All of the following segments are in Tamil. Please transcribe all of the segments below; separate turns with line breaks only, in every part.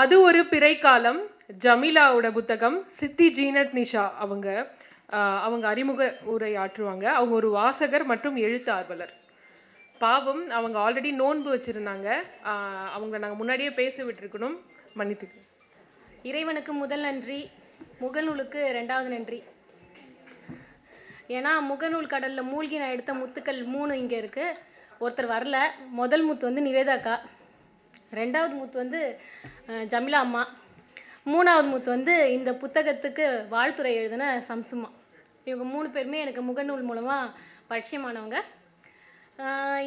அது ஒரு பிறைக்காலம். ஜமீலாவோட புத்தகம் சித்தி ஜீனத் நிஷா அவங்க அவங்க அறிமுக உரை ஆற்றுவாங்க. அவங்க ஒரு வாசகர் மற்றும் எழுத்தார்வலர். பாவம் அவங்க ஆல்ரெடி நோன்பு வச்சுருந்தாங்க. அவங்க நாங்கள் முன்னாடியே பேச விட்டுருக்கணும். மன்னித்துக்கு
இறைவனுக்கு முதல் நன்றி முகநூலுக்கு ரெண்டாவது நன்றி. ஏன்னா முகநூல் கடலில் மூழ்கி நான் எடுத்த முத்துக்கள் மூணு இங்கே இருக்குது ஒருத்தர் வரல. முதல் முத்து வந்து நிவேதாக்கா. ரெண்டாவது முத்து வந்து ஜமிலா அம்மா. மூணாவது மூத்து வந்து இந்த புத்தகத்துக்கு வாழ்த்துறை எழுதின சம்சுமா. இவங்க மூணு பேருமே எனக்கு முகநூல் மூலமாக பரிச்சயமானவங்க.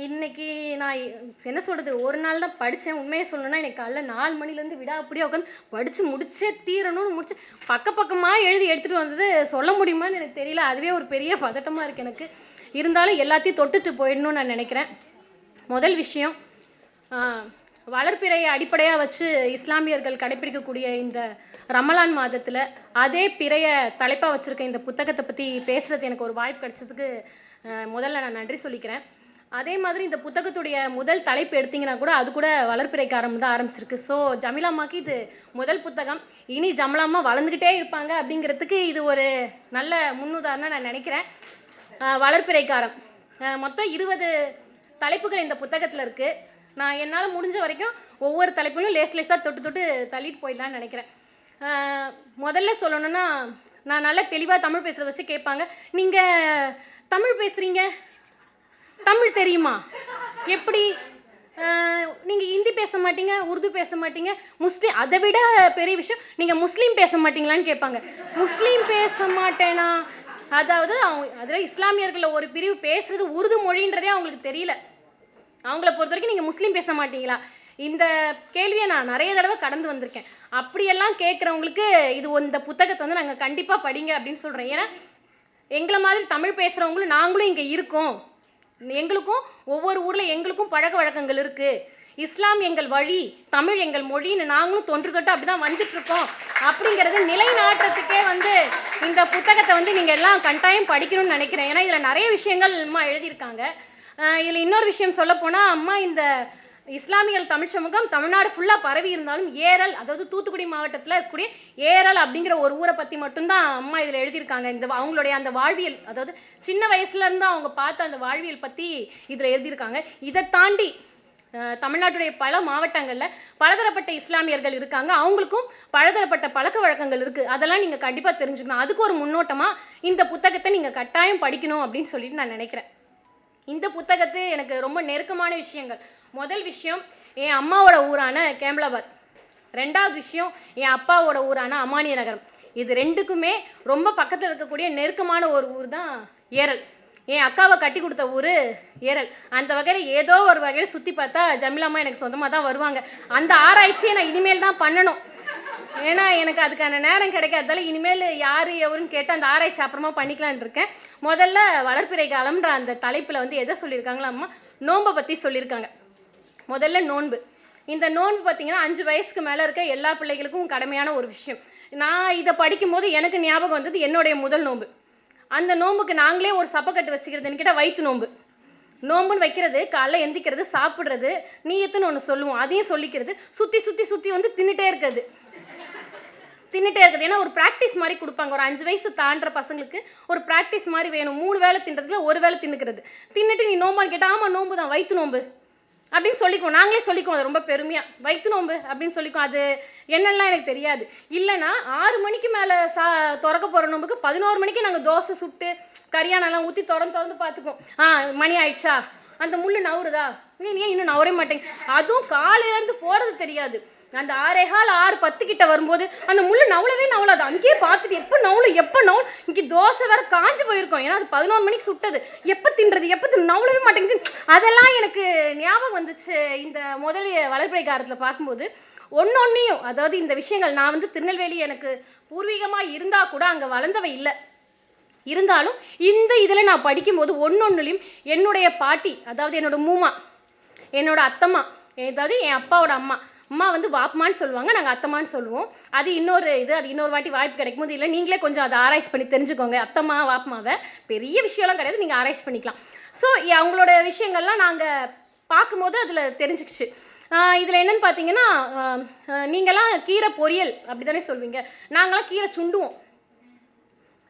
இன்னைக்கு நான் என்ன சொல்கிறது ஒரு நாள் தான் படித்தேன் உண்மையை சொல்லணும்னா எனக்கு காலைல நாலு மணிலேருந்து விடா அப்படியே உட்காந்து படித்து முடிச்சே தீரணும்னு முடிச்சு பக்க பக்கமாக எழுதி எடுத்துகிட்டு வந்தது சொல்ல முடியுமான்னு எனக்கு தெரியல. அதுவே ஒரு பெரிய பதட்டமாக இருக்குது எனக்கு. இருந்தாலும் எல்லாத்தையும் தொட்டுட்டு போயிடணும்னு நான் நினைக்கிறேன். முதல் விஷயம் வளர்ப்பிறையை அடிப்படையாக வச்சு இஸ்லாமியர்கள் கடைப்பிடிக்கக்கூடிய இந்த ரமலான் மாதத்தில் அதே பிறைய தலைப்பாக வச்சுருக்க இந்த புத்தகத்தை பற்றி பேசுகிறது எனக்கு ஒரு வாய்ப்பு கிடைச்சதுக்கு முதல்ல நான் நன்றி சொல்லிக்கிறேன். அதே மாதிரி இந்த புத்தகத்துடைய முதல் தலைப்பு எடுத்தீங்கன்னா கூட அது கூட வளர்ப்பிறைக்காரம் தான் ஆரம்பிச்சிருக்கு. ஸோ ஜமிலாமாக்கு இது முதல் புத்தகம். இனி ஜமலாமா வளர்ந்துக்கிட்டே இருப்பாங்க அப்படிங்கிறதுக்கு இது ஒரு நல்ல முன்னுதாரணம் நான் நினைக்கிறேன். வளர்ப்பிறைக்காரம் மொத்தம் இருபது தலைப்புகள் இந்த புத்தகத்தில் இருக்குது நான் என்னால் முடிஞ்ச வரைக்கும் ஒவ்வொரு தலைப்பிலும் லேஸ் லேஸாக தொட்டு தொட்டு தள்ளிட்டு போயிடலான்னு நினைக்கிறேன். முதல்ல சொல்லணும்னா நான் நல்லா தெளிவாக தமிழ் பேசுகிறத வச்சு கேட்பாங்க. நீங்கள் தமிழ் பேசுகிறீங்க தமிழ் தெரியுமா? எப்படி? நீங்கள் ஹிந்தி பேச மாட்டீங்க உருது பேச மாட்டீங்க. முஸ்லீம் அதை விட பெரிய விஷயம் நீங்கள் முஸ்லீம் பேச மாட்டீங்களான்னு கேட்பாங்க. முஸ்லீம் பேச மாட்டேனா? அதாவது அவங்க அதில் இஸ்லாமியர்களில் ஒரு பிரிவு பேசுறது உருது மொழின்றதே அவங்களுக்கு தெரியல. அவங்கள பொறுத்த வரைக்கும் நீங்கள் முஸ்லீம் பேச மாட்டீங்களா? இந்த கேள்வியை நான் நிறைய தடவை கடந்து வந்திருக்கேன். அப்படியெல்லாம் கேட்குறவங்களுக்கு இது இந்த புத்தகத்தை வந்து நாங்கள் கண்டிப்பாக படிங்க அப்படின்னு சொல்கிறேன் ஏன்னா எங்களை மாதிரி தமிழ் பேசுகிறவங்களும் நாங்களும் இங்கே இருக்கோம். எங்களுக்கும் ஒவ்வொரு ஊரில் எங்களுக்கும் பழக்க வழக்கங்கள் இருக்குது இஸ்லாம் எங்கள் வழி தமிழ் எங்கள் மொழின்னு நாங்களும் தொன்று தொட்டு அப்படி தான் வந்துட்டுருக்கோம். அப்படிங்கிறது நிலைநாட்டுறதுக்கே வந்து இந்த புத்தகத்தை வந்து நீங்கள் எல்லாம் கட்டாயம் படிக்கணும்னு நினைக்கிறேன். ஏன்னா இதில் நிறைய விஷயங்கள் எழுதியிருக்காங்க. இதில் இன்னொரு விஷயம் சொல்ல போனால் அம்மா இந்த இஸ்லாமியர்கள் தமிழ் சமூகம் தமிழ்நாடு ஃபுல்லாக பரவி இருந்தாலும் ஏரல் அதாவது தூத்துக்குடி மாவட்டத்தில் இருக்கக்கூடிய ஏரல் அப்படிங்கிற ஒரு ஊரை பற்றி மட்டும்தான் அம்மா இதில் எழுதியிருக்காங்க. இந்த அவங்களுடைய அந்த வாழ்வியல் அதாவது சின்ன வயசுலேருந்து அவங்க பார்த்த அந்த வாழ்வியல் பற்றி இதில் எழுதியிருக்காங்க. இதை தாண்டி தமிழ்நாட்டுடைய பல மாவட்டங்களில் பலதரப்பட்ட இஸ்லாமியர்கள் இருக்காங்க. அவங்களுக்கும் பலதரப்பட்ட பழக்க வழக்கங்கள் இருக்குது அதெல்லாம் நீங்கள் கண்டிப்பாக தெரிஞ்சுக்கணும். அதுக்கு ஒரு முன்னோட்டமாக இந்த புத்தகத்தை நீங்கள் கட்டாயம் படிக்கணும் அப்படின்னு சொல்லிட்டு நான் நினைக்கிறேன். இந்த புத்தகத்து எனக்கு ரொம்ப நெருக்கமான விஷயங்கள். முதல் விஷயம் என் அம்மாவோட ஊரான கேம்லாபாத் ரெண்டாவது விஷயம் என் அப்பாவோட ஊரான அமானிய நகரம். இது ரெண்டுக்குமே ரொம்ப பக்கத்தில் இருக்கக்கூடிய நெருக்கமான ஒரு ஊர் தான் ஏரல். என் அக்காவை கட்டி கொடுத்த ஊர் ஏரல். அந்த வகையில் ஏதோ ஒரு வகையில் சுற்றி பார்த்தா ஜமிலாமா எனக்கு சொந்தமாக தான் வருவாங்க. அந்த ஆராய்ச்சியை நான் இனிமேல் தான் பண்ணணும். ஏன்னா எனக்கு அதுக்கான நேரம் கிடைக்காததால இனிமேல் யார் எவருன்னு கேட்டு அந்த ஆராய்ச்சி அப்புறமா பண்ணிக்கலான்னு இருக்கேன். முதல்ல வளர்ப்பிறை காலம்ன்ற அந்த தலைப்பில் வந்து எதை சொல்லியிருக்காங்களா அம்மா? நோன்பை பற்றி சொல்லியிருக்காங்க. முதல்ல நோன்பு. இந்த நோன்பு பார்த்தீங்கன்னா அஞ்சு வயசுக்கு மேலே இருக்க எல்லா பிள்ளைகளுக்கும் கடமையான ஒரு விஷயம். நான் இதை படிக்கும்போது எனக்கு ஞாபகம் வந்தது என்னுடைய முதல் நோன்பு. அந்த நோன்புக்கு நாங்களே ஒரு சப்பக்கட்டு வச்சுக்கிறதுன்னு கேட்டால் வயிற்று நோன்பு. நோம்புன்னு வைக்கிறது காலைல எந்திக்கிறது சாப்பிட்றது நீயத்துன்னு ஒன்று சொல்லுவோம். அதையும் சொல்லிக்கிறது. சுற்றி சுற்றி சுற்றி வந்து தின்னுட்டே இருக்கிறது. தின்னுட்டே இருக்குது. ஏன்னா ஒரு ப்ராக்டிஸ் மாதிரி கொடுப்பாங்க. ஒரு அஞ்சு வயசு தாண்டுற பசங்களுக்கு ஒரு ப்ராக்டிஸ் மாதிரி வேணும். மூணு வேளை தின்றதுல ஒரு வேளை தின்னுக்கிறது. தின்னுட்டு நீ நோம்பான்னு கேட்டால் ஆமாம் நோம்பு தான். வயிற்று நோம்பு. அப்படின்னு சொல்லிக்குவோம். நாங்களே சொல்லிக்குவோம். அது ரொம்ப பெருமையாக வயிற்று நோம்பு அப்படின்னு சொல்லிக்குவோம். அது என்னெல்லாம் எனக்கு தெரியாது. இல்லைன்னா ஆறு மணிக்கு மேலே சா திறக்க போகிற நோம்புக்கு பதினோரு மணிக்கு நாங்கள் தோசை சுட்டு கரியானெல்லாம் ஊற்றி திறந்து திறந்து பார்த்துக்குவோம் ஆ மணி ஆயிடுச்சா? அந்த முள் நவுறுதா? நீ ஏன் இன்னும் நவரே மாட்டேங்க அதுவும் காலையிலேருந்து போகிறது தெரியாது. அந்த ஆறேகால் ஆறு பத்து கிட்ட வரும்போது அந்த முள்ளு நவளவே நவளாது. அங்கேயே பார்த்துட்டு எப்போ நவலும் எப்போ நவல் இங்கே தோசை வேற காஞ்சு போயிருக்கோம். ஏன்னா அது பதினோரு மணிக்கு சுட்டது. எப்போ தின்றது எப்போ தின்? நவளவே மாட்டேங்குது. அதெல்லாம் எனக்கு ஞாபகம் வந்துச்சு இந்த முதல் வளர்ப்பிறை காரத்தில் பார்க்கும்போது. ஒன்றையும் அதாவது இந்த விஷயங்கள் நான் வந்து திருநெல்வேலி எனக்கு பூர்வீகமாக இருந்தால் கூட அங்கே வளர்ந்தவை இல்லை. இருந்தாலும் இந்த இதில் நான் படிக்கும்போது ஒன்னொன்னுலையும் என்னுடைய பாட்டி அதாவது என்னோட மூமா என்னோட அத்தம்மா அதாவது என் அப்பாவோட அம்மா அம்மா வந்து வாப்மான்னு சொல்லுவாங்க நாங்கள் அத்தம்மான்னு சொல்லுவோம். அது இன்னொரு இது அது இன்னொரு வாட்டி வாய்ப்பு கிடைக்கும் போது இல்லை நீங்களே கொஞ்சம் அதை ஆராய்ச்சி பண்ணி தெரிஞ்சுக்கோங்க அத்தம்மா வாப்மாவை பெரிய விஷயம்லாம் கிடையாது நீங்கள் ஆராய்ச்சி பண்ணிக்கலாம். ஸோ அவங்களோட விஷயங்கள்லாம் நாங்கள் பார்க்கும்போது அதில் தெரிஞ்சுக்கிச்சு. இதில் என்னென்னு பார்த்தீங்கன்னா நீங்களாம் கீரை பொரியல் அப்படி தானே சொல்வீங்க. நாங்களாம் கீரை சுண்டுவோம்.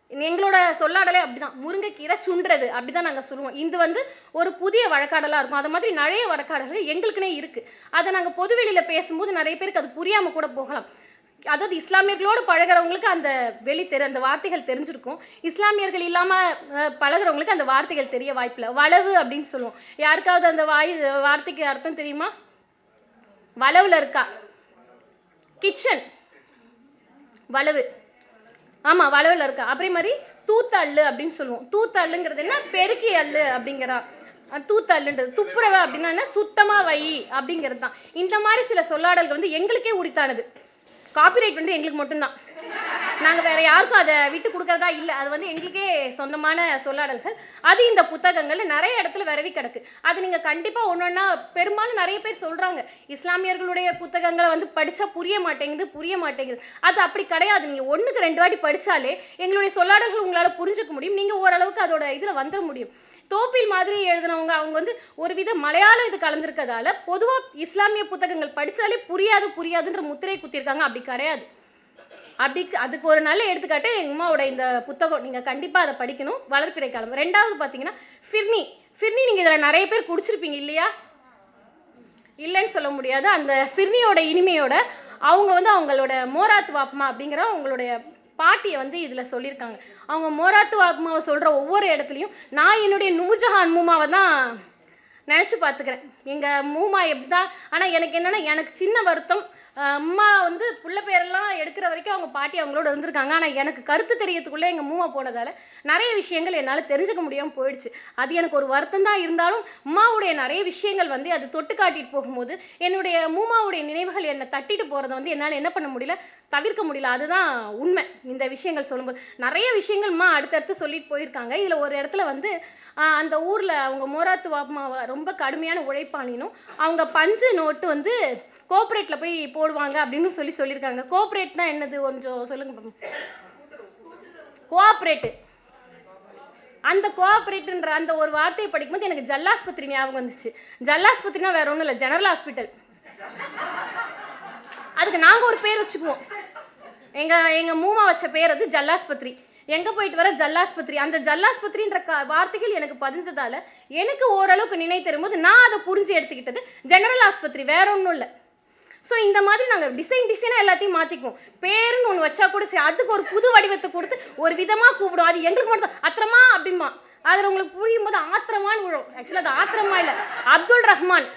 எங்களோட சொல்லாடலே அப்படிதான். முருங்கைக்கீரை சுண்டுறது அப்படிதான் நாங்கள் சொல்லுவோம். இது வந்து ஒரு புதிய வழக்காடலாக இருக்கும். அது மாதிரி நிறைய வழக்காடல்கள் எங்களுக்குனே இருக்கு. அதை நாங்கள் பொதுவெளியில் பேசும்போது நிறைய பேருக்கு அது புரியாமல் கூட போகலாம். அதாவது இஸ்லாமியர்களோடு பழகுறவங்களுக்கு அந்த வெளி தெரு அந்த வார்த்தைகள் தெரிஞ்சிருக்கும். இஸ்லாமியர்கள் இல்லாமல் பழகுறவங்களுக்கு அந்த வார்த்தைகள் தெரிய வாய்ப்பில்லை. வளவு அப்படின்னு சொல்லுவோம். யாருக்காவது அந்த வாய் வார்த்தைக்கு அர்த்தம் தெரியுமா? வளவில் இருக்கா? கிச்சன். வளவு. ஆமாம் வளவில் இருக்கா? அதே மாதிரி தூத்தள்ளு அப்படின்னு சொல்லுவோம். தூத்தள்ளுங்கிறது என்ன? பெருக்கி அள்ளு அப்படிங்கிறா. தூத்தள்ளுன்றது துப்புரவ அப்படின்னா என்ன? சுத்தமாக வை அப்படிங்கிறது தான். இந்த மாதிரி சில சொல்லாடல்கள் வந்து எங்களுக்கே உரித்தானது. காப்பிரைட் வந்து எங்களுக்கு மட்டும்தான். நாங்கள் வேற யாருக்கும் அதை விட்டு கொடுக்கறதா இல்லை. அது வந்து எங்களுக்கே சொந்தமான சொல்லாடல்கள். அது இந்த புத்தகங்கள் நிறைய இடத்துல விரவி கிடக்கு. அது நீங்கள் கண்டிப்பாக ஒன்று ஒன்றா பெரும்பாலும் நிறைய பேர் சொல்கிறாங்க இஸ்லாமியர்களுடைய புத்தகங்களை வந்து படித்தா புரிய மாட்டேங்குது புரிய மாட்டேங்குது. அது அப்படி கிடையாது. நீங்கள் ஒன்றுக்கு ரெண்டு வாட்டி படித்தாலே எங்களுடைய சொல்லாடல்கள் உங்களால் புரிஞ்சுக்க முடியும். நீங்கள் ஓரளவுக்கு அதோட இதில் வந்துட முடியும். தோப்பில் மாதிரி எழுதினவங்க அவங்க வந்து ஒரு வித மலையாளம் இது கலந்துருக்கதால பொதுவாக இஸ்லாமிய புத்தகங்கள் படித்தாலே புரியாது புரியாதுன்ற முத்திரை குத்திருக்காங்க. அப்படி கிடையாது. அப்படி அதுக்கு ஒரு நல்ல எடுத்துக்காட்டு எங்கள் அம்மாவோட இந்த புத்தகம். நீங்கள் கண்டிப்பாக அதை படிக்கணும். வளர்ப்பிறை காலம் ரெண்டாவது பார்த்தீங்கன்னா ஃபிர்னி. ஃபிர்னி நீங்கள் இதில் நிறைய பேர் குடிச்சிருப்பீங்க இல்லையா? இல்லைன்னு சொல்ல முடியாது. அந்த ஃபிர்னியோட இனிமையோட அவங்க வந்து அவங்களோட மோராத் வாப்மா அப்படிங்கிற அவங்களுடைய பாட்டியை வந்து இதில் சொல்லியிருக்காங்க. அவங்க மோராத்து வாப்மாவை சொல்கிற ஒவ்வொரு இடத்துலையும் நான் என்னுடைய நூஜஹான் மூமாவை தான் நினச்சி பார்த்துக்கிறேன். எங்கள் மூமா எப்படி தான் ஆனால் எனக்கு என்னென்னா எனக்கு சின்ன வருத்தம். அம்மா வந்து பிள்ளை பேரெல்லாம் எடுக்கிற வரைக்கும் அவங்க பாட்டி அவங்களோட இருந்திருக்காங்க. ஆனால் எனக்கு கருத்து தெரியறதுக்குள்ளே எங்கள் மூவா போனதால் நிறைய விஷயங்கள் என்னால் தெரிஞ்சுக்க முடியாமல் போயிடுச்சு. அது எனக்கு ஒரு வருத்தம் தான் இருந்தாலும் அம்மாவுடைய நிறைய விஷயங்கள் வந்து அது தொட்டு காட்டிட்டு போகும்போது என்னுடைய மூமாவுடைய நினைவுகள் என்னை தட்டிட்டு போகிறத வந்து என்னால் என்ன பண்ண முடியல தவிர்க்க முடியல. அதுதான் உண்மை. இந்த விஷயங்கள் சொல்லும்போது நிறைய விஷயங்கள் அம்மா அடுத்தடுத்து சொல்லிட்டு போயிருக்காங்க. இதில் ஒரு இடத்துல வந்து அந்த ஊரில் அவங்க மோராத்து வாப்மாவை ரொம்ப கடுமையான உழைப்பாளினும் அவங்க பஞ்சு நோட்டு வந்து கோஆப்ரேட்டில் போய் போடுவாங்க அப்படின்னு சொல்லி சொல்லியிருக்காங்க. கோஆப்ரேட்னா என்னது கொஞ்சம் சொல்லுங்க கோஆப்ரேட்டு அந்த கோஆப்ரேட்டுன்ற அந்த ஒரு வார்த்தையை படிக்கும்போது எனக்கு ஜல்லாஸ்பத்திரி ஞாபகம் வந்துச்சு. ஜல்லாஸ்பத்திரினா வேற ஒன்றும் இல்லை ஜெனரல் ஹாஸ்பிட்டல் அதுக்கு நாங்கள் ஒரு பேர் வச்சுக்குவோம். எங்கள் எங்கள் மூமா வச்ச பேர் அது ஜல்லாஸ்பத்திரி. எங்கே போயிட்டு வர ஜல்லாஸ்பத்திரி? அந்த ஜல்லாஸ்பத்திரின்ற க வார்த்தைகள் எனக்கு பதிஞ்சதால் எனக்கு ஓரளவுக்கு நினை தரும்போது நான் அதை புரிஞ்சு எடுத்துக்கிட்டது ஜெனரல் ஆஸ்பத்திரி வேற ஒன்றும் இல்லை. ஸோ இந்த மாதிரி நாங்கள் டிசைன் டிசைனாக எல்லாத்தையும் மாற்றிக்குவோம் பேருன்னு ஒன்று வச்சா கூட சரி அதுக்கு ஒரு புது வடிவத்தை கொடுத்து ஒரு விதமாக கூப்பிடும். அது எங்களுக்கு மட்டும் அத்திரமா அப்படிமா அதில் உங்களுக்கு புரியும் போது ஆத்திரமான்னு விழும். ஆக்சுவலாக அது ஆத்திரமா இல்லை. அப்துல் ரஹ்மான்.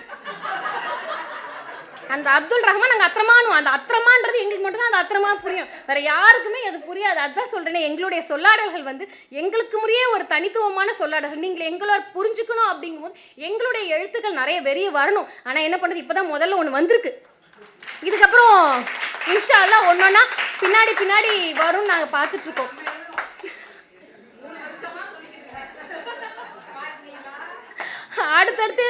அந்த அப்துல் ரஹ்மான் அங்கே அத்திரமானும். அந்த அத்திரமான்றது எங்களுக்கு மட்டும்தான் அந்த அத்திரமா புரியும். வேற யாருக்குமே அது புரியாது. அதான் சொல்றேனே எங்களுடைய சொல்லாடல்கள் வந்து எங்களுக்கு முறையே ஒரு தனித்துவமான சொல்லாடல்கள். நீங்கள் எங்களோட புரிஞ்சுக்கணும் அப்படிங்கும்போது எங்களுடைய எழுத்துக்கள் நிறைய வெறிய வரணும். ஆனால் என்ன பண்ணுறது இப்போதான் முதல்ல ஒன்று வந்திருக்கு. இதுக்கப்புறம் இன்ஷா எல்லாம் ஒன்றொன்னா பின்னாடி பின்னாடி வரும்னு நாங்கள் பார்த்துட்ருக்கோம். அடுத்தடுத்து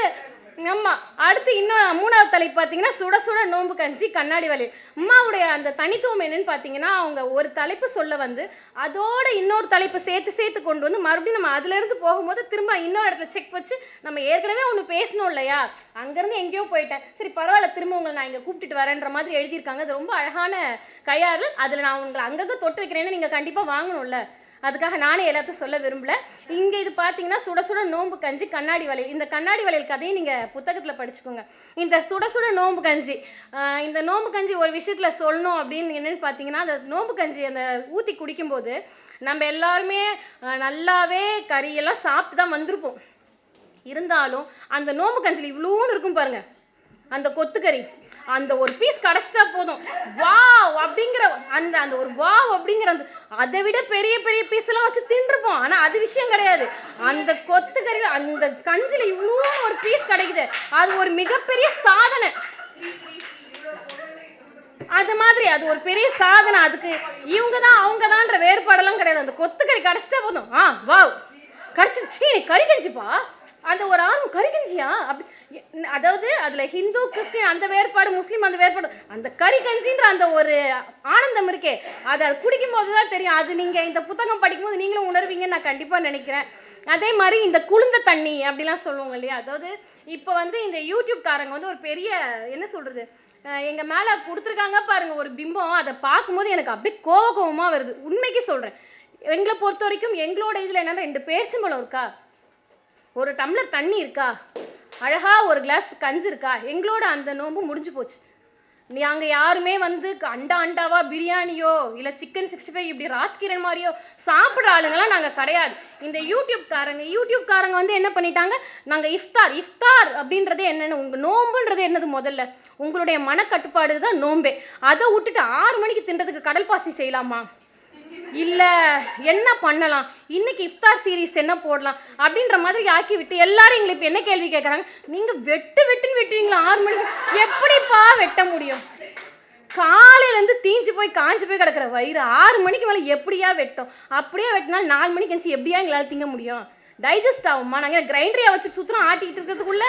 ஆமா அடுத்து இன்னும் மூணாவது தலைப்பு பார்த்தீங்கன்னா சுட சுட நோன்பு கஞ்சி கண்ணாடி வளையல் அம்மாவுடைய அந்த தனித்துவம் என்னன்னு பார்த்தீங்கன்னா அவங்க ஒரு தலைப்பு சொல்ல வந்து அதோட இன்னொரு தலைப்பு சேர்த்து சேர்த்து கொண்டு வந்து மறுபடியும் நம்ம அதுலேருந்து போகும்போது திரும்ப இன்னொரு இடத்துல செக் வச்சு நம்ம ஏற்கனவே ஒன்று பேசணும் இல்லையா? அங்கேருந்து எங்கேயோ போயிட்டேன். சரி பரவாயில்ல திரும்ப உங்களை நான் இங்கே கூப்பிட்டுட்டு வரேன்ற மாதிரி எழுதியிருக்காங்க. அது ரொம்ப அழகான கையாறு அதில் நான் உங்களை அங்கங்கே தொட்டு வைக்கிறேன்னு நீங்கள் கண்டிப்பாக வாங்கணும்ல. அதுக்காக நானே எல்லாத்தையும் சொல்ல விரும்பல. இங்கே இது பார்த்தீங்கன்னா சுட சுட நோம்பு கஞ்சி கண்ணாடி வளையல். இந்த கண்ணாடி வளையல் கதையை நீங்கள் புத்தகத்தில் படிச்சுக்கோங்க. இந்த சுட சுட நோம்பு கஞ்சி இந்த நோம்பு கஞ்சி ஒரு விஷயத்தில் சொல்லணும் அப்படின்னு என்னென்னு பார்த்தீங்கன்னா அந்த நோம்பு கஞ்சி அந்த ஊற்றி குடிக்கும்போது நம்ம எல்லாருமே நல்லாவே கறியெல்லாம் சாப்பிட்டு தான் வந்திருப்போம். இருந்தாலும் அந்த நோம்பு கஞ்சில் இவ்வளோன்னு இருக்கும் பாருங்கள் அந்த கொத்துக்கறி அந்த ஒரு பீஸ் கிடச்சிட்டா போதும். வாவ் அப்படிங்கிற அந்த அந்த ஒரு வாவ் அப்படிங்கிற அந்த அதை விட பெரிய பெரிய பீஸ் எல்லாம் வச்சு தின்றுப்போம். ஆனா அது விஷயம் கிடையாது. அந்த கொத்துக்கறி அந்த கஞ்சில இவ்வளோ ஒரு பீஸ் கிடைக்குது. அது ஒரு மிகப்பெரிய சாதனை. அது மாதிரி அது ஒரு பெரிய சாதனை. அதுக்கு இவங்க தான் அவங்க தான்ற வேறுபாடெல்லாம் கிடையாது. அந்த கொத்துக்கறி கிடச்சிட்டா போதும். ஆ வாவ் கிடைச்சி ஏய் கறி கஞ்சிப்பா? அந்த ஒரு ஆண் கரிகஞ்சியா? அப்படி அதாவது அதில் ஹிந்து கிறிஸ்டின் அந்த வேறுபாடு முஸ்லீம் அந்த வேறுபாடு அந்த கரிகஞ்சின்ற அந்த ஒரு ஆனந்தம் இருக்கே அது அது குடிக்கும் போது தான் தெரியும். அது நீங்கள் இந்த புத்தகம் படிக்கும்போது நீங்களும் உணர்வீங்கன்னு நான் கண்டிப்பாக நினைக்கிறேன். அதே மாதிரி இந்த குளிர்ந்த தண்ணி அப்படிலாம் சொல்லுவாங்க இல்லையா? அதாவது இப்போ வந்து இந்த யூடியூப்காரங்க வந்து ஒரு பெரிய என்ன சொல்கிறது எங்கள் மேலே கொடுத்துருக்காங்க பாருங்க ஒரு பிம்பம். அதை பார்க்கும்போது எனக்கு அப்படியே கோவ கோவமாக வருது. உண்மைக்கு சொல்கிறேன் எங்களை பொறுத்த வரைக்கும் எங்களோட இதில் என்னென்னா ரெண்டு பேரிச்சம்பழம் இருக்கா? ஒரு டம்ளர் தண்ணி இருக்கா? அழகா ஒரு கிளாஸ் கஞ்சி இருக்கா? எங்களோட அந்த நோன்பு முடிஞ்சு போச்சு. நீ அங்கே யாருமே வந்து அண்டா அண்டாவா பிரியாணியோ இல்லை சிக்கன் சிக்ஸ்டி ஃபைவ் இப்படி ராஜ்கிரண் மாதிரியோ சாப்பிட்ற ஆளுங்களாம் நாங்கள் கிடையாது. இந்த யூடியூப்காரங்க யூடியூப்காரங்க வந்து என்ன பண்ணிட்டாங்க? நாங்கள் இஃப்தார் இஃப்தார் அப்படின்றது என்னென்னு உங்கள் நோம்புன்றது என்னது முதல்ல? உங்களுடைய மனக்கட்டுப்பாடு தான் நோம்பே. அதை விட்டுட்டு ஆறு மணிக்கு தின்றதுக்கு கடல் பாசி செய்யலாமா? இல்லை என்ன பண்ணலாம்? இன்னைக்கு இஃப்தார் சீரிஸ் என்ன போடலாம்? அப்படின்ற மாதிரி ஆக்கி விட்டு எல்லாரும் எங்களை இப்போ என்ன கேள்வி கேட்குறாங்க நீங்கள் வெட்டு வெட்டுன்னு வெட்டுவீங்களா? ஆறு மணிக்கு எப்படிப்பா வெட்ட முடியும்? காலையிலேருந்து தீஞ்சு போய் காஞ்சு போய் கிடக்குற வயிறு ஆறு மணிக்கு மேலே எப்படியா வெட்டும்? அப்படியே வெட்டினா நாலு மணிக்கு எந்திரிச்சு எப்படியா எங்களால் திங்க முடியும்? டைஜஸ்ட் ஆகுமா? நாங்கள் கிரைண்டரையா வச்சு சுற்றுறோம் ஆட்டிக்கிட்டு இருக்கிறதுக்குள்ளே?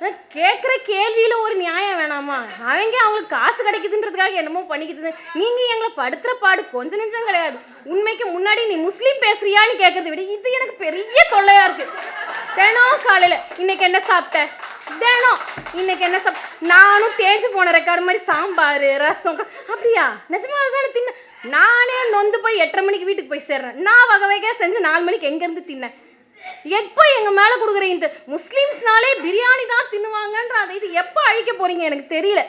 கேட்குற கேள்வியில் ஒரு நியாயம் வேணாமா? அவங்க அவங்களுக்கு காசு கிடைக்குதுன்றதுக்காக என்னமோ பண்ணிக்கிட்டு இருந்தா- நீங்க எங்களை படுத்துகிற பாடு கொஞ்ச நிமிஷம் கிடையாது. உண்மைக்கு முன்னாடி நீ முஸ்லீம் பேசுறியான்னு கேட்கறத விட இது எனக்கு பெரிய தொல்லையாக இருக்கு. தினம் காலையில் இன்னைக்கு என்ன சாப்பிட்ட? தினம் இன்னைக்கு என்ன சாப் நானும் தேஞ்சு போன ரெக்கார்டு மாதிரி சாம்பார் ரசம் அப்படியா? நிஜமாக தானே தின்ன நானே நொந்து போய் எட்டரை மணிக்கு வீட்டுக்கு போய் சேர்றேன். நான் வகை வகையாக செஞ்சு நாலு மணிக்கு எங்கேருந்து தின்னேன் எப்போ எங்க மேல கொடுக்குற இந்த முஸ்லீம்ஸ்னாலே பிரியாணி தான் தின்னுவாங்கன்ற அதை இது எப்போ அழிக்க போறீங்க எனக்கு தெரியல.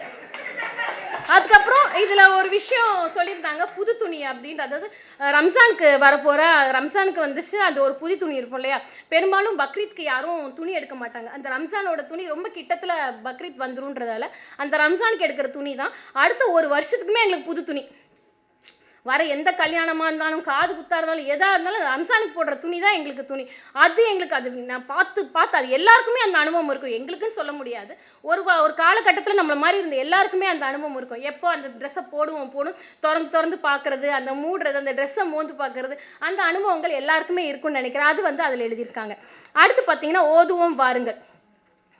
அதுக்கப்புறம் இதில் ஒரு விஷயம் சொல்லியிருந்தாங்க புது துணி அப்படின்ற அதாவது ரம்சானுக்கு வரப்போகிற ரம்சானுக்கு வந்துச்சு அது ஒரு புது துணி இருக்கும் இல்லையா? பெரும்பாலும் பக்ரீத்க்கு யாரும் துணி எடுக்க மாட்டாங்க. அந்த ரம்சானோட துணி ரொம்ப கிட்டத்தில் பக்ரீத் வந்துருன்றதால அந்த ரம்சானுக்கு எடுக்கிற துணி தான். அடுத்த ஒரு வருஷத்துக்குமே எங்களுக்கு புது துணி. வர எந்த கல்யாணமாக இருந்தாலும் காது குத்தாக இருந்தாலும் எதாக இருந்தாலும் ரம்சானுக்கு போடுற துணி தான் எங்களுக்கு துணி. அது எங்களுக்கு அது நான் பார்த்து பார்த்து அது எல்லாருக்குமே அந்த அனுபவம் இருக்கும். எங்களுக்குன்னு சொல்ல முடியாது. ஒரு வா- ஒரு காலகட்டத்தில் நம்மளை மாதிரி இருந்த எல்லாருக்குமே அந்த அனுபவம் இருக்கும். எப்போ அந்த ட்ரெஸ்ஸை போடுவோம் போடும் திறந்து திறந்து பார்க்குறது அந்த மூடுறது அந்த ட்ரெஸ்ஸை மோந்து பார்க்குறது அந்த அனுபவங்கள் எல்லாருக்குமே இருக்கும்னு நினைக்கிறேன். அது வந்து அதில் எழுதியிருக்காங்க. அடுத்து பார்த்தீங்கன்னா ஓதுவோம் வாருங்கள்.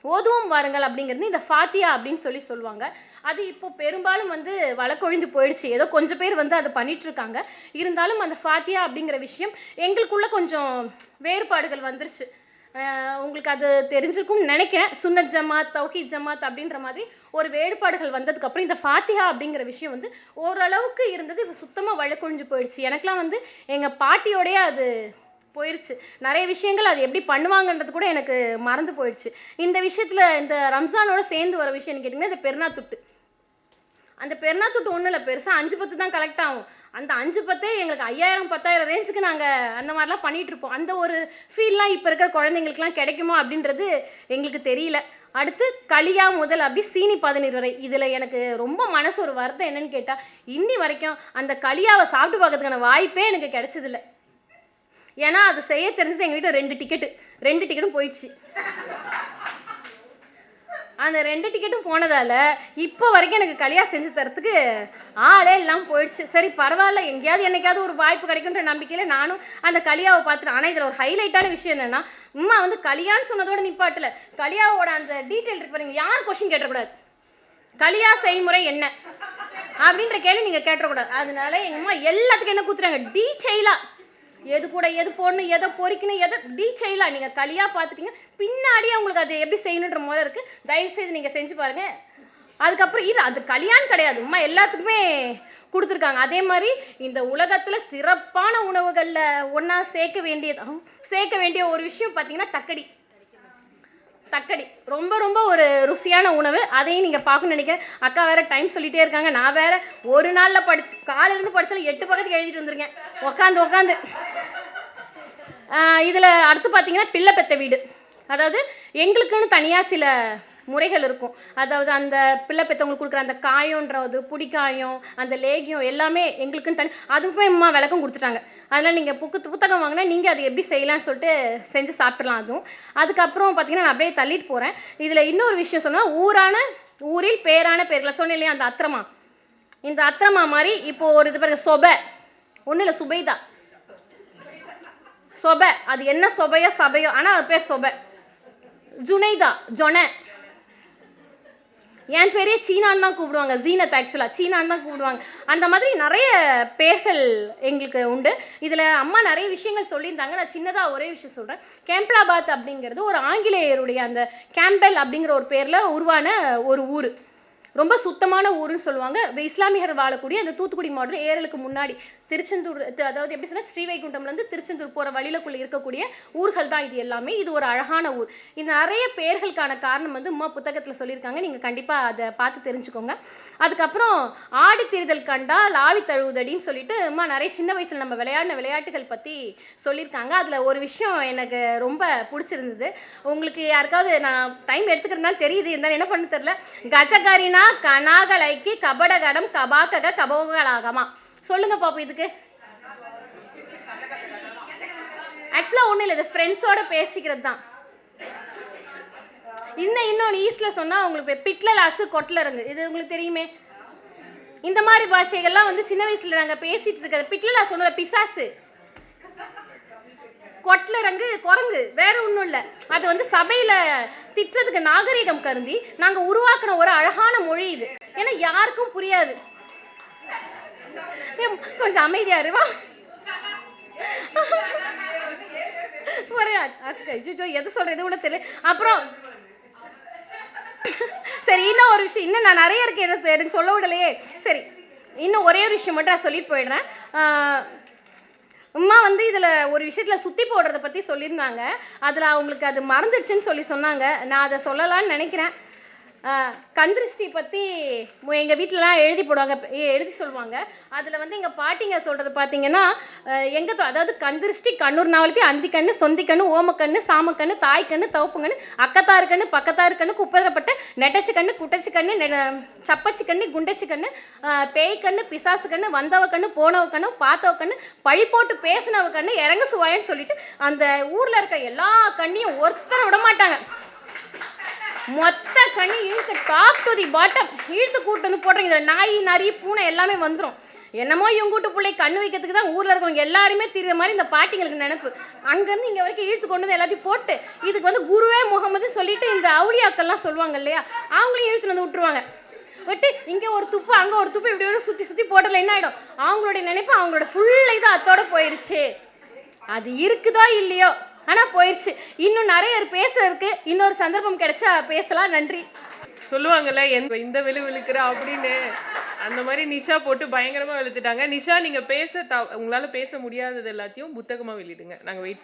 ஓதுவோம் வாருங்கள் அப்படிங்கிறது இந்த ஃபாத்தியா அப்படின்னு சொல்லி சொல்லுவாங்க. அது இப்போ பெரும்பாலும் வந்து வழக்கொழிந்து போயிடுச்சு. ஏதோ கொஞ்சம் பேர் வந்து அதை பண்ணிகிட்ருக்காங்க இருந்தாலும் அந்த ஃபாத்தியா அப்படிங்கிற விஷயம் எங்களுக்குள்ளே கொஞ்சம் வேறுபாடுகள் வந்துருச்சு. உங்களுக்கு அது தெரிஞ்சிருக்கும்னு நினைக்கிறேன். சுன்னத் ஜமாத் தௌஹீத் ஜமாத் அப்படின்ற மாதிரி ஒரு வேறுபாடுகள் வந்ததுக்கப்புறம் இந்த ஃபாத்திஹா அப்படிங்கிற விஷயம் வந்து ஓரளவுக்கு இருந்தது. இப்போ சுத்தமாக வழக்கொழிஞ்சு போயிடுச்சு. எனக்கெலாம் வந்து எங்கள் பாட்டியோடையே அது போயிடுச்சு நிறைய விஷயங்கள் அது எப்படி பண்ணுவாங்கன்றது கூட எனக்கு மறந்து போயிடுச்சு இந்த விஷயத்தில் இந்த ரம்ஜானோட சேர்ந்து வர விஷயம்னு கேட்டிங்கன்னா இந்த பெருநா துட்டு. அந்த பெருநா துட்டு ஒன்றும் இல்லை பெருசாக அஞ்சு பத்து தான் கலெக்ட் ஆகும். அந்த அஞ்சு பத்தே எங்களுக்கு ஐயாயிரம் பத்தாயிரம் ரேஞ்சுக்கு நாங்கள் அந்த மாதிரிலாம் பண்ணிகிட்ருப்போம் அந்த ஒரு ஃபீல்லாம் இப்போ இருக்கிற குழந்தைங்களுக்குலாம் கிடைக்குமா அப்படின்றது எங்களுக்கு தெரியல. அடுத்து களியா முதல் அப்படி சீனி பதினீர் வரை. இதில் எனக்கு ரொம்ப மனசு ஒரு வருத்தம் என்னன்னு கேட்டால் இன்னி வரைக்கும் அந்த களியாவை சாப்பிட்டு பார்க்கறதுக்கான வாய்ப்பே எனக்கு கிடைச்சதில்ல. ஏன்னா அது செய்ய தெரிஞ்சது எங்கள் வீட்டில் ரெண்டு டிக்கெட்டு ரெண்டு டிக்கெட்டும் போயிடுச்சு. அந்த ரெண்டு டிக்கெட்டும் போனதால இப்போ வரைக்கும் எனக்கு களியா செஞ்சு தரத்துக்கு ஆளே எல்லாம் போயிடுச்சு. சரி பரவாயில்ல எங்கேயாவது என்னைக்காவது ஒரு வாய்ப்பு கிடைக்குன்ற நம்பிக்கையில் நானும் அந்த கலியாவை பார்த்துட்டு ஆனால் இதில் ஒரு ஹைலைட்டான விஷயம் என்னென்னா உம்மா வந்து கலியான்னு சொன்னதோட நிப்பாட்டில். கலியாவோட அந்த டீட்டெயில் இருக்கு பாருங்க யார் கொஷின் கேட்டக்கூடாது. கலியா செய்முறை என்ன? அப்படின்ற கேள்வி நீங்கள் கேட்டக்கூடாது. அதனால எங்கள் அம்மா எல்லாத்துக்கும் என்ன கூத்துறாங்க? டீட்டெயிலாக எது கூட எது போடணும் எதை பொறிக்கணும் எதை டீச்செயிலாக நீங்கள் களியாக பார்த்துட்டீங்க. பின்னாடியே உங்களுக்கு அது எப்படி செய்யணுன்ற முறை இருக்குது தயவுசெய்து நீங்கள் செஞ்சு பாருங்கள் அதுக்கப்புறம் இது அது கல்யாணம் கிடையாது. உமா எல்லாத்துக்குமே கொடுத்துருக்காங்க. அதே மாதிரி இந்த உலகத்தில் சிறப்பான உணவுகளில் ஒன்றா சேர்க்க வேண்டியது சேர்க்க வேண்டிய ஒரு விஷயம் பார்த்தீங்கன்னா தக்கடி. தக்கடி. ரொம்ப ரொம்ப ஒரு ருசியான உணவு. அதையும் நீங்கள் பார்க்கணும்னு நினைக்கிறேன். அக்கா வேற டைம் சொல்லிட்டே இருக்காங்க. நான் வேற ஒரு நாளில் படிச்சு காலையிலேருந்து படித்தாலும் எட்டு பக்கத்துக்கு எழுதிட்டு வந்துருங்க உட்காந்து உட்காந்து இதில் அடுத்து பார்த்தீங்கன்னா பிள்ளை பெத்த வீடு. அதாவது எங்களுக்குன்னு தனியாக சில முறைகள் இருக்கும். அதாவது அந்த பிள்ளை பெற்றவங்களுக்கு கொடுக்குற அந்த காயம்ன்றது புடிக்காயம் அந்த லேகியம் எல்லாமே எங்களுக்குன்னு தனி அதுக்குமே அம்மா விளக்கம் கொடுத்துட்டாங்க. அதனால் நீங்கள் புக்கு புத்தகம் வாங்கினா நீங்கள் அதை எப்படி செய்யலாம்னு சொல்லிட்டு செஞ்சு சாப்பிட்றலாம் அதுவும். அதுக்கப்புறம் பார்த்தீங்கன்னா நான் அப்படியே தள்ளிட்டு போகிறேன் இதில் இன்னொரு விஷயம் சொன்னால் ஊரான ஊரில் பேரான பேரில் சொன்னேன் இல்லையா அந்த அத்திரமா? இந்த அத்திரமா மாதிரி இப்போ ஒரு இது பாருங்க சொபை. ஒன்றும் இல்லை சுபைதா. சொபை. அது என்ன சொபையோ சபையோ ஆனால் அது பேர் சொபை. ஜுனைதா ஜொன என் பேரே சீனான்னு தான் கூப்பிடுவாங்க ஜீனத் ஆக்சுவலாக சீனான்னு தான் கூப்பிடுவாங்க. அந்த மாதிரி நிறைய பேர்கள் எங்களுக்கு உண்டு. இதில் அம்மா நிறைய விஷயங்கள் சொல்லியிருந்தாங்க. நான் சின்னதாக ஒரே விஷயம் சொல்கிறேன் கேம்ப்லாபாத் அப்படிங்கிறது ஒரு ஆங்கிலேயருடைய அந்த கேம்பெல் அப்படிங்கிற ஒரு பேரில் உருவான ஒரு ஊர். ரொம்ப சுத்தமான ஊருன்னு சொல்லுவாங்க. இஸ்லாமியர் வாழக்கூடிய அந்த தூத்துக்குடி மாவட்டத்தில் ஏரலுக்கு முன்னாடி திருச்செந்தூர் அதாவது எப்படி சொன்னால் ஸ்ரீவைகுண்டம்லேருந்து திருச்செந்தூர் போகிற வழியிலக்குள்ளே இருக்கக்கூடிய ஊர்கள் தான் இது எல்லாமே. இது ஒரு அழகான ஊர். இது நிறைய பேர்களுக்கான காரணம் வந்து அம்மா புத்தகத்தில் சொல்லியிருக்காங்க. நீங்கள் கண்டிப்பாக அதை பார்த்து தெரிஞ்சுக்கோங்க. அதுக்கப்புறம் ஆடி திரிதல் கண்டால் ஆவி தழுவுதடின்னு சொல்லிட்டு உமா நிறைய சின்ன வயசில் நம்ம விளையாடின விளையாட்டுகள் பற்றி சொல்லியிருக்காங்க. அதில் ஒரு விஷயம் எனக்கு ரொம்ப பிடிச்சிருந்தது. உங்களுக்கு யாருக்காவது நான் டைம் எடுத்துக்கிறதுனால தெரியுது. இருந்தாலும் என்ன பண்ண தெரில கஜகரினா கனாகலைக்கு கபடகடம் கபாக்கக கபோகலாகமா. சொல்லுங்க பாப்போம் இதுக்கு. ஆக்சுவலாக ஒன்றும் இல்லை இது ஃப்ரெண்ட்ஸோட பேசிக்கிறது தான் இன்னும் இன்னொன்று ஈஸ்ட்ல சொன்னால் உங்களுக்கு பிட்ல அசு கொட்லரங்கு இது உங்களுக்கு தெரியுமே? இந்த மாதிரி பாஷைகள்லாம் வந்து சின்ன வயசுல நாங்கள் பேசிட்டு இருக்கிறது. பிட்ல சொன்னது ஒன்றும் பிசாசு. கொட்லரங்கு குரங்கு. வேற ஒன்றும் இல்லை. அது வந்து சபையில் திட்டுறதுக்கு நாகரிகம் கருதி நாங்கள் உருவாக்குன ஒரு அழகான மொழி இது. ஏன்னா யாருக்கும் புரியாது. கொஞ்சம் அமைதியாக இருவா ஒரு அக்கா ஐயோ எது சொல்கிறது கூட தெரியல. அப்புறம் சரி இன்னும் ஒரு விஷயம். இன்னும் நான் நிறைய இருக்கு எனக்கு எனக்கு சொல்ல விடலையே. சரி இன்னும் ஒரே ஒரு விஷயம் மட்டும் நான் சொல்லிட்டு போயிடுறேன். ஆஹ், அம்மா வந்து இதில் ஒரு விஷயத்தில் சுற்றி போடுறத பற்றி சொல்லியிருந்தாங்க. அதில் அவங்களுக்கு அது மறந்துடுச்சுன்னு சொல்லி சொன்னாங்க. நான் அதை சொல்லலான்னு நினைக்கிறேன். கந்திருஷ்டி பற்றி எங்கள் வீட்டிலலாம் எழுதி போடுவாங்க எழுதி சொல்லுவாங்க. அதில் வந்து எங்கள் பாட்டிங்க சொல்கிறது பார்த்தீங்கன்னா எங்கே அதாவது கந்திருஷ்டி கண்ணூர் நாவலுக்கு அந்தி கண்ணு சொந்தி கண்ணு ஓமக்கண்ணு சாமக்கண்ணு தாய் கண்ணு தவப்பு கண்ணு அக்கத்தாறு கண்ணு பக்கத்தாறு கண்ணு குப்பரப்பட்ட நெட்டச்சு கண்ணு குட்டச்சு கண்ணு நெ- சப்பச்சி கண்ணு குண்டச்சு கண்ணு பேய் கண்ணு பிசாசு கண்ணு வந்தவ கண்ணு போனவ கண்ணு பார்த்தவ கண்ணு பழி போட்டு பேசினவ கண்ணு இறங்க சுவாயன்னு சொல்லிட்டு அந்த ஊரில் இருக்க எல்லா கண்ணையும் ஒருத்தரை விட மாட்டாங்க. மொத்த கண்ணி இழுத்து டாப் டு தி பாட்டம் இழுத்து கூட்டு வந்து போடுறீங்க இதில் நாய் நரி பூனை எல்லாமே வந்துடும் என்னமோ இவங்க வீட்டு பிள்ளை கண்ணு வைக்கிறதுக்கு தான் ஊரில் இருக்கவங்க எல்லாருமே தெரியுற மாதிரி இந்த பாட்டிங்களுக்கு நினைப்பு. அங்கேருந்து இங்கே வரைக்கும் இழுத்து கொண்டு வந்து எல்லாத்தையும் போட்டு இதுக்கு வந்து குருவே முகமது சொல்லிட்டு இந்த அவுளியாக்கள்லாம் சொல்லுவாங்க இல்லையா? அவங்களையும் இழுத்துட்டு வந்து விட்டுருவாங்க. விட்டு இங்கே ஒரு துப்பு அங்கே ஒரு துப்பு இப்படி ஒரு சுற்றி சுற்றி போட்டதில் என்ன ஆகிடும் அவங்களுடைய நினைப்பு அவங்களோட ஃபுல் இது அத்தோட போயிடுச்சு அது இருக்குதோ இல்லையோ? ஆனால் போயிடுச்சு இன்னும் நிறைய பேச இருக்கு இன்னொரு சந்தர்ப்பம் கிடைச்சா பேசலாம். நன்றி.
சொல்லுவாங்கல்ல எந்த இந்த விழு விழுக்கிற அப்படின்னு. அந்த மாதிரி நிஷா போட்டு பயங்கரமாக வெளுத்துட்டாங்க. நிஷா நீங்கள் பேச த உங்களால் பேச முடியாதது எல்லாத்தையும் புத்தகமாக வெளியிடுங்க. நாங்கள் வெயிட்